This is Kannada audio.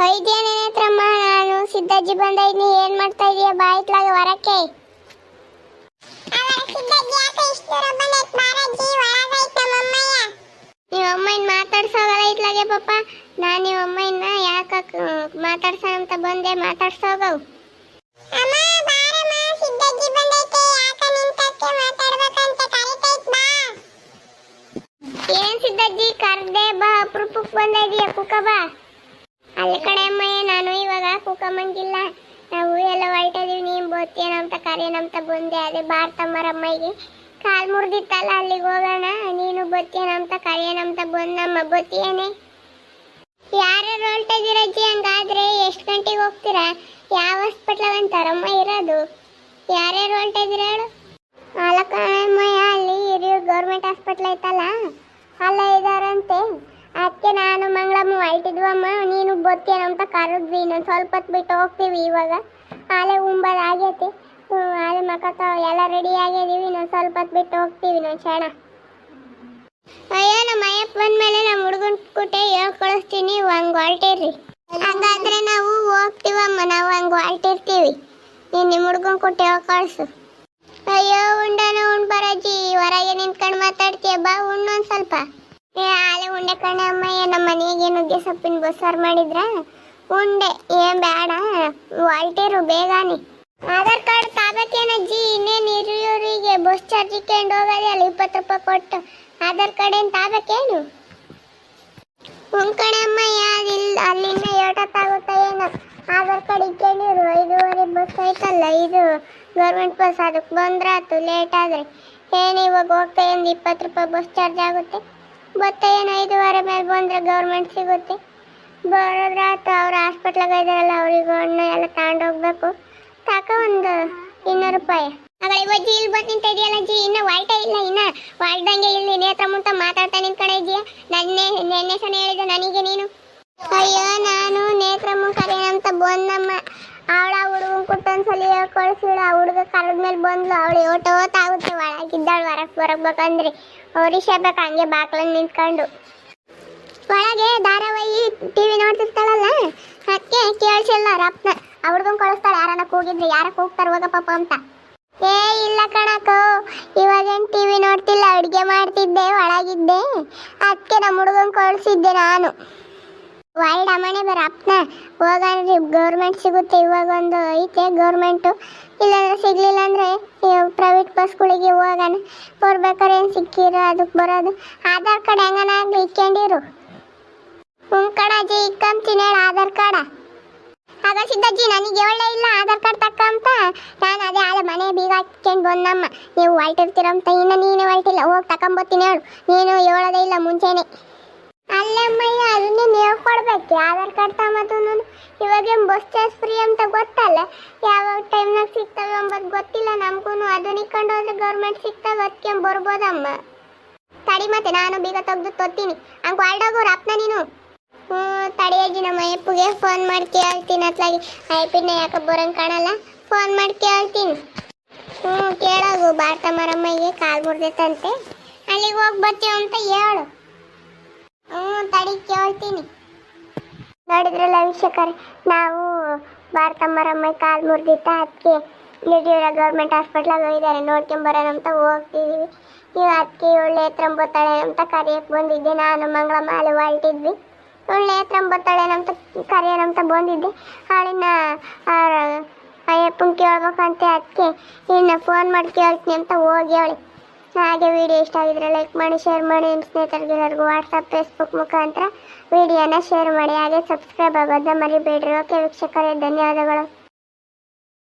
ನಾನು ಸಿದ್ದಜ್ಜಿ ಬಂದೈದ್ನಿ ಏನ್ ಮಾಡ್ತಾ ಇದೀಯ? ಬಾಯ್ತ್ಲಾಗ ಹೊರಕ್ಕೆ ನೀವು ಅಮ್ಮಯ್ಯನ ಮಾತಾಡ್ಸೋಗಲ್ಲ ಇತ್ಲಾಗೆ ಪಾಪ. ನಾನು ಅಮ್ಮಯ್ಯನ ಯಾಕ ಮಾತಾಡ್ಸೋ ಅಂತ ಬಂದೆ. ಮಾತಾಡ್ಸೋಗವು ಏನ್ ಸಿದ್ದಜ್ಜಿ ಕರ್ದೆ ಬಾ. ಅಪರೂಪಕ್ಕೆ ಬಂದಿದೀಯ? ಕುಕ ಬಾ. ಅಲ್ಲಿ ಕಡೆ ಅಮ್ಮಯ್ಯ ನಾನು ಇವಾಗ ಕೂಕಮ್ಮಂಗಿಲ್ಲ. ನಾವು ಎಲ್ಲ ಹೊರಟಿದೀವಿ ನೀನ್ ಬೋತಿಯೇನಂತ ಕರೆಯನಂತ ಬಂದೆ. ಅದೇ ಬಾರ್ತಮ್ಮರಮ್ಮಯ್ಯಗೆ ಕಾಲ್ ಮುರಿದಿತ್ತಲ್ಲ, ಅಲ್ಲಿಗೆ ಹೋಗೋಣ. ನೀನು ಬತ್ತೀಯನಂತ ಬಂದ ನಮ್ಮ ಬತ್ತೀಯನೇ. ಯಾರ್ಯಾರು ಹೊರಟಿದ್ದೀರ ಅಜ್ಜಿ ಹಂಗಾದ್ರೆ ಎಷ್ಟು ಗಂಟೆಗೆ ಹೋಗ್ತೀರಾ? ಯಾವ ಹಾಸ್ಪಿಟ್ಲ್ ಅಂತಾರಮ್ಮ ಇರೋದು? ಯಾರ್ಯಾರು ಹೊರಟಿದ್ದೀರ ಹೇಳು. ಅಲ್ಲಕ್ಕಮ್ಮಯ್ಯ ಅಲ್ಲಿ ಹಿರಿಯೂರು ಗೌರ್ಮೆಂಟ್ ಹಾಸ್ಪಿಟ್ಲ್ ಐತಲ್ಲ, ಅಲ್ಲ ಇದಾರಂತೆ ಅದಕ್ಕೆ ನಾನು ಮಂಗಳಮ್ಮ ಹೊರಟಿದ್ವಮ್ಮ ನೀನು ಬತ್ತೀಯನಂತ ಕರೆದ್ವಿ ಇನ್ನೊಂದು ಸ್ವಲ್ಪ ಹೊತ್ತು ಬಿಟ್ಟು ಹೋಗ್ತೀವಿ ಇವಾಗ. ಆಲೆ ಉಂಬದು ಆಗೈತಿ ಆಲೆ ಮಕ್ಕ ಎಲ್ಲ ರೆಡಿ ಆಗಿದೀವಿ ಇನ್ನೊಂದು ಸ್ವಲ್ಪ ಹೊತ್ತು ಬಿಟ್ಟು ಹೋಗ್ತೀವಿ ಇನ್ನೊಂದು ಕ್ಷಣ ಅಯ್ಯೋ, ನಮ್ಮ ಅಯ್ಯಪ್ಪ ಬಂದ್ಮೇಲೆ ನಮ್ಮ ಹುಡುಗನ್ ಕುಟೆ ಹೇಳ್ ಕಳಿಸ್ತೀನಿ. ಹಂಗೆ ಹೊರಟಿರ್ರಿ ಹಂಗಾದ್ರೆ ನಾವು ಹೋಗ್ತೀವಮ್ಮ ನಾವು ಹಂಗೆ ಹೊರಟಿರ್ತೀವಿ. ನೀನು ನಿಮ್ಮ ಹುಡುಗನ್ ಕುಟೆ ಹೇಳ್ ಕಳಿಸು. ಅಯ್ಯೋ, ಉಂಡನ ಉಂಡ್ ಬರಜ್ಜಿ. ಹೊರಗೆ ನಿಂತ್ಕೊಂಡು ಮಾತಾಡ್ತೀಯ? ಬಾ ಉಣ್ಣು ಒಂದ್ ಸ್ವಲ್ಪ. ಏ, ಆಲೆ ಉಂಡೆ ಕಣ ಅಮ್ಮಯ್ಯ ನಮ್ಮ ಮನೆಗೆ ನುಗ್ಗೆ ಸೊಪ್ಪಿನ ಬಸ್ಸಾರು ಮಾಡಿದ್ರ? ಉಂಡೆ ಏನ್ ಬೇಡ ವಾಲ್ಟೇರು, ಬೇಗಾನಿ. ಆಧಾರ್ ಕಾರ್ಡ್ ತಾಬೇಕೇನಜ್ಜಿ ಇನ್ನೇನು ಹಿರಿಯೂರಿಗೆ ಬಸ್ ಚಾರ್ಜ್ ಇಕ್ಕೊಂಡು ಹೋಗೋದೇ ಅಲ್ಲಿ ಇಪ್ಪತ್ತು ರೂಪಾಯಿ ಕೊಟ್ಟು ಆಧಾರ್ ಕಾರ್ಡ್ ಏನು ತಾಬೇಕೇನು ಕಣೆ ಅಮ್ಮಯ್ಯ ಅದಿಲ್ಲ ಅಲ್ಲಿಂದ ಏಟತ್ತಾಗುತ್ತ ಏನು? ಆಧಾರ್ ಕಾರ್ಡ್ ಇಕ್ಕೊಂಡಿರು ಐದೂವರೆ ಬಸ್ ಐತಲ್ಲ ಇದು ಗೌರ್ಮೆಂಟ್ ಬಸ್ ಅದಕ್ಕೆ ಬಂದ್ರಾತು ಲೇಟ್ ಆದರೆ. ಏನು ಇವಾಗ ಹೋಗ್ತಾ ಇಪ್ಪತ್ತು ರೂಪಾಯಿ ಬಸ್ ಚಾರ್ಜ್ ಆಗುತ್ತೆ? ಬತ್ತ ಏನು ಐದು ವಾರ ಮೇಲೆ ಬಂದ್ರೆ ಗೌರ್ಮೆಂಟ್ ಸಿಗುತ್ತೆ. ಬರೋದ್ರ ಅವ್ರು ಹಾಸ್ಪಿಟ್ಲಾಗ ಇದಾರಲ್ಲ, ಅವ್ರಿಗೆ ಹಣ್ಣು ಎಲ್ಲ ತಗೊಂಡೋಗ್ಬೇಕು ತಾಕ ಒಂದು ಇನ್ನೂರು ರೂಪಾಯಿ. ಆಗ ಇವಜ್ಜಿ ಇಲ್ಲಿ ಬಂದು ನಿಂತಿದೆಯಲ್ಲ ಜಿ, ಇನ್ನೂ ಹೊಲ್ಟೇ ಇಲ್ಲ, ಇನ್ನ ಹೊಲ್ದಂಗೆ ಇಲ್ಲಿ ನೇತ್ರ ಮುಂತ ಮಾತಾಡ್ತಾ ಕಡೆ ಇದೆಯಾ ನನ್ನೆ, ನೆನ್ನೆ ಸಹ ಹೇಳಿದ ನನಗೆ ನೀನು. ಅಯ್ಯೋ, ನಾನು ನೇತ್ರ ಕರೆಯೋಣ ಅಂತ ಬಂದಮ್ಮ. ಅವಳ ಹುಡುಗನ್ ಕುಟ್ಟೊಂದ್ಸಲಿ ಕಳಿಸಿಳ ಆ ಹುಡುಗ ಕರೆದ್ಮೇಲೆ ಬಂದ್ಲು. ಅವಳು ಓಟೋತಾಗುತ್ತೆ ಒಳಗಿದ್ದಾಳು. ಹೊರಗೆ ಬರಬೇಕಂದ್ರೆ ಬೇಕು. ಹಂಗೆ ಬಾಕ್ಲಲ್ಲಿ ನಿಂತ್ಕೊಂಡು. ಒಳಗೆ ಧಾರಾವಾಹಿ ಟಿವಿ ನೋಡ್ತಿರ್ತಾಳಲ್ಲ? ಅದಕ್ಕೆ ಕೇಳಿಸಿಲ್ಲ ರಪ್ನ ಹುಡ್ಗನ್ ಕಳಿಸ್ತಾಳೆ. ಯಾರನ್ನ ಕೂಗಿದ್ರೆ ಯಾರ ಕೂಗ್ತಾರ ಹೋಗ ಪಾಪ ಅಂತ. ಏ, ಇಲ್ಲ ಕಣಕೋ ಟಿ ಟಿವಿ ನೋಡ್ತಿಲ್ಲ. ಅಡುಗೆ ಮಾಡ್ತಿದ್ದೆ, ಒಳಗಿದ್ದೆ. ಅದಕ್ಕೆ ನಮ್ಮ ಹುಡುಗನ್ ಕಳಿಸಿದ್ದೆ ನಾನು. ವೈಲ್ಡ್ ಬರ ಅಪ್ನ ಹೋಗಣ್ರಿ ಗೌರ್ಮೆಂಟ್ ಸಿಗುತ್ತೆ ಇವಾಗ ಒಂದು ಐತೆ ಗೌರ್ಮೆಂಟು ಇಲ್ಲಾಂದ್ರೆ ಸಿಗ್ಲಿಲ್ಲ ಅಂದ್ರೆ ಪ್ರೈವೇಟ್ ಬಸ್ಗಳಿಗೆ ಹೋಗೋಣ. ಬರ್ಬೇಕಾದ್ರೆ ಏನು ಸಿಕ್ಕಿರೋ ಅದಕ್ಕೆ ಬರೋದು. ಆಧಾರ್ ಕಾರ್ಡ್ ಹೆಂಗನಾಗ್ಲಿ ಇಕ್ಕೊಂಡಿರು? ಹ್ಞೂ ಕಣಜ್ಜಿ ಇಕ್ಕಂತೀನಿ ಹೇಳ ಆಧಾರ್ ಕಾರ್ಡ. ಆಗ ಸಿದ್ದಜ್ಜಿ ನನಗೆ ಒಳ್ಳೆ ಇಲ್ಲ ಆಧಾರ್ ಕಾರ್ಡ್ ತಕ್ಕಂತ ನಾನು ಅದೇ ಆದ ಮನೆ ಬೀಗ ಹಾಕ್ಕೊಂಡು ಬಂದಮ್ಮ. ನೀವು ಹೊಲ್ಟಿರ್ತೀರಂತ ಇನ್ನು ನೀನು ಹೊಲ್ಟಿಲ್ಲ ಹೋಗಿ ತಕೊಂಬತ್ತೀನಿ ಹೇಳು. ನೀನು ಹೇಳೋದೇ ಇಲ್ಲ ಮುಂಚೆನೆ. ಅಲ್ಲಮ್ಮಯ್ಯ, ಅದನ್ನೇ ನೀವು ಕೊಡ್ಬೇಕು. ಆಧಾರ್ ಕಾರ್ಡ್ ತಗೊಂಬತ್ತು ಇವಾಗ ಬಸ್ ಚಾರ್ಜ್ ಫ್ರೀ ಅಂತ ಗೊತ್ತಲ್ಲ? ಯಾವಾಗ ಟೈಮ್ನಾಗ ಸಿಗ್ತವೆ ಅಂಬದು ಗೊತ್ತಿಲ್ಲ ನಮಗೂ ಅದನ್ನ ಇಕ್ಕೊಂಡು ಹೋದ್ರೆ ಗೌರ್ಮೆಂಟ್ ಸಿಗ್ತವೆ ಅದಕ್ಕೆ ಬರ್ಬೋದಮ್ಮ? ತಡಿ ಮತ್ತೆ, ನಾನು ಬೀಗ ತೆಗೆದು ತೊತ್ತೀನಿ ಹಂಗೆ ಹೊಲ್ಡೋಗೋರು ಅಪ್ಪನ ನೀನು? ಹ್ಞೂ ತಡಿಯಾಗಿ ನಮ್ಮ ಅಯ್ಯಪ್ಪಗೆ ಫೋನ್ ಮಾಡಿ ಕೇಳ್ತೀನಿ ಅತ್ಲಾಗಿ. ಅಯ್ಯಪ್ಪಿನ ಯಾಕೆ ಬರಂಗೆ ಕಾಣಲ್ಲ? ಫೋನ್ ಮಾಡಿ ಕೇಳ್ತೀನಿ. ಹ್ಞೂ, ಕೇಳೋಗು ಭಾರತ ಮರಮ್ಮಗೆ ಕಾಲು ಮುರಿದೈತಂತೆ. ಅಲ್ಲಿಗೆ ಹೋಗಿ ಬರ್ತೀವಿ ಅಂತ ಹೇಳು. ಹ್ಞೂ, ತಡಿ, ಕೇಳ್ತೀನಿ. ನೋಡಿದ್ರಲ್ಲ ವೀಕ್ಷಕರೇ, ನಾವು ಭಾರತಮ್ಮರಮ್ಮ ಕಾಲು ಮುರಿದಿತ್ತ ಅದಕ್ಕೆ ಯಡಿಯೂರ ಗೌರ್ಮೆಂಟ್ ಹಾಸ್ಪಿಟ್ಲಾಗ ಹೋಗಿದ್ದಾರೆ. ನೋಡ್ಕೊಂಬರೋಣ ಅಂತ ಹೋಗ್ತಿದ್ದೀವಿ ನೀವು ಅದಕ್ಕೆ ಒಳ್ಳೆ ಎತ್ತಂಬತ್ತಾಳೆ ಅಂತ ಕರೆಯಕ್ಕೆ ಬಂದಿದ್ದೆ. ನಾನು ಮಂಗಳಮ್ಮ ಅಲ್ಲಿ ಹೊರಟಿದ್ವಿ ಒಳ್ಳೆ ಎತ್ತಂಬತ್ತಾಳೆ ಅಂತ ಕರೆಯೋಣ ಅಂತ ಬಂದಿದ್ದೆ. ಹಾಳಿನ ಅಯ್ಯಪ್ಪನ ಕೇಳ್ಬೇಕಂತೆ ಅದಕ್ಕೆ ಇನ್ನು ಫೋನ್ ಮಾಡಿ ಕೇಳ್ತೀನಿ ಅಂತ ಹೋಗಿ ಅವಳಿ ಹಾಗೆ ವಿಡಿಯೋ ಇಷ್ಟ ಆಗಿದ್ರೆ ಲೈಕ್ ಮಾಡಿ ಶೇರ್ ಮಾಡಿ ನಿಮ್ಮ ಸ್ನೇಹಿತರಿಗೆಲ್ಲರಿಗೂ ವಾಟ್ಸಪ್ ಫೇಸ್ಬುಕ್ ಮುಖಾಂತರ ವಿಡಿಯೋನ ಶೇರ್ ಮಾಡಿ. ಹಾಗೆ ಸಬ್ಸ್ಕ್ರೈಬ್ ಆಗೋದನ್ನ ಮರಿಬೇಡ್ರಿ. ಓಕೆ ವೀಕ್ಷಕರೇ, ಧನ್ಯವಾದಗಳು.